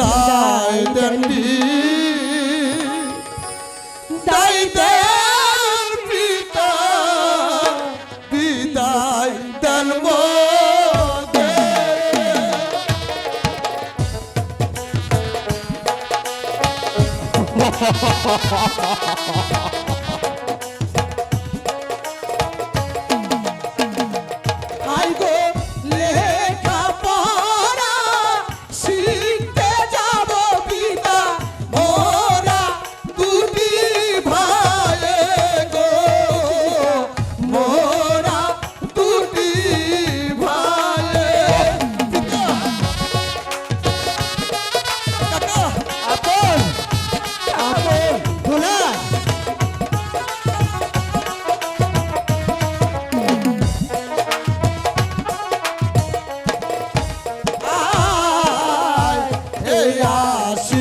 দায় দেনটি দায় দেন পিতা Ha ha ha ha ha ha! I Brasil.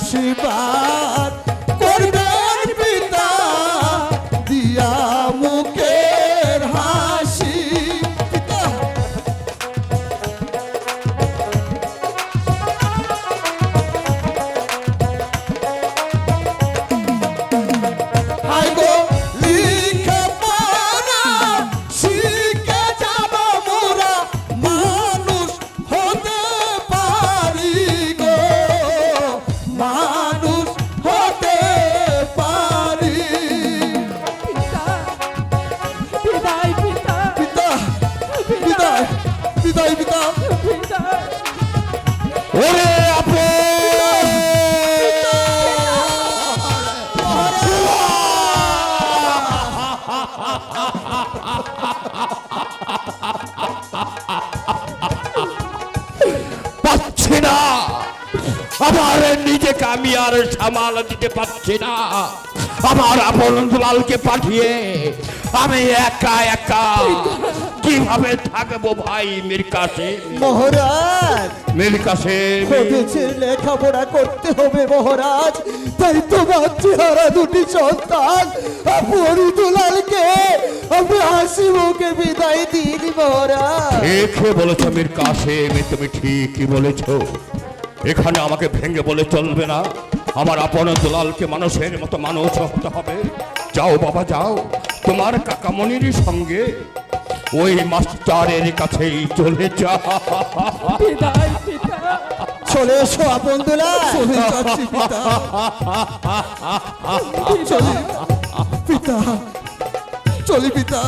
আশীর্বাদ বিদায় পিতা ওরে পাচ্ছি না আমার নিজেকে আমি আর সামাল দিতে পারছি না আমার আপন দুলালকে পাঠিয়ে আমি একা একা কীভাবে থাকব ভাই মির কাছে মহারাজ। মির হয়েছে লেখাপড়া করতে হবে মহারাজ? তাই তোমার চেহারা দুটি সন্তান আপনি দুলালকে আমি হাসি মুখে বিদায় দিন মহারাজ। ঠিক বলেছ মির কাসেম? তুমি ঠিকই বলেছ। এখানে আমাকে ভেঙে বলে চলবে না। আমার আপন দুলালকে মানুষের মতো মানুষ হতে হবে। যাও বাবা যাও। তোমার কাকামণির সঙ্গে ওই মাস্টারের কাছেই চলে যা। বিদায় পিতা। চলে এসো আপন চলে যাচ্ছি পিতা। চলি পিতা। চলি পিতা।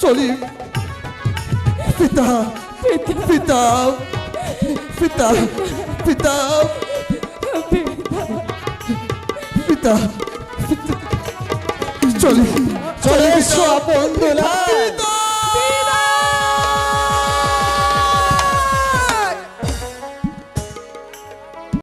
চলি পিতা। পিতা। পিতা। পিতা। পিতা। চলি। চলে এসো আপন দুলাল